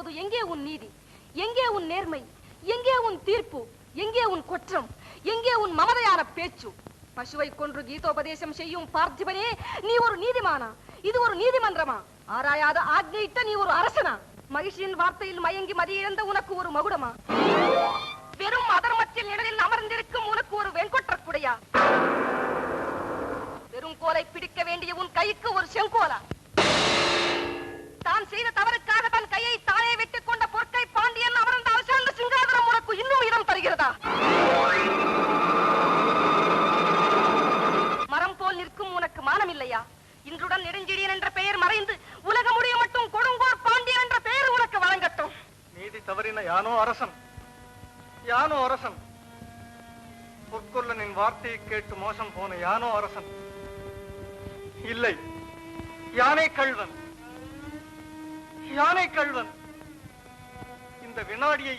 போது எங்கே உன் நீதி? எங்கே உன் நேர்மை? எங்கே உன் தீர்ப்பு? எங்கே உன் குற்றம்? எங்கே உன் மமதையான பேச்சு? பசுவை கொன்று கீதோபதேசம் செய்யும் பார்த்திபனே நீ ஒரு நீதிமானா? இது ஒரு நீதிமன்றமா? ஆராயாத ஆக்ஞையிட்ட நீ ஒரு அரசனா? மகிழ்ச்சியின் வார்த்தையில் மயங்கி மதியிழந்த உனக்கு ஒரு மகுடமா? வெறும் அதர்மத்தில் நிழலில் அமர்ந்திருக்கும் உனக்கு ஒரு வெண்கொற்ற குடையா? வெறும் கோலை பிடிக்க வேண்டிய உன் கைக்கு ஒரு செங்கோலா? உனக்கு மானம் இல்லையா இன்றுடன் நெடுஞ்செழியன் என்ற பெயர் மறைந்து உலக முடிய மட்டும் கொடுங்கோர் பாண்டியன் என்ற பெயர் உனக்கு வழங்கட்டும். நீதி தவறின யானோ அரசன்? யானோ அரசன்? பொற்கொள்ளனின் வார்த்தையை கேட்டு மோசம் போன யானோ அரசன்? இல்லை. யானை கள்வன். யானை கள்வன். இந்த வினாடியை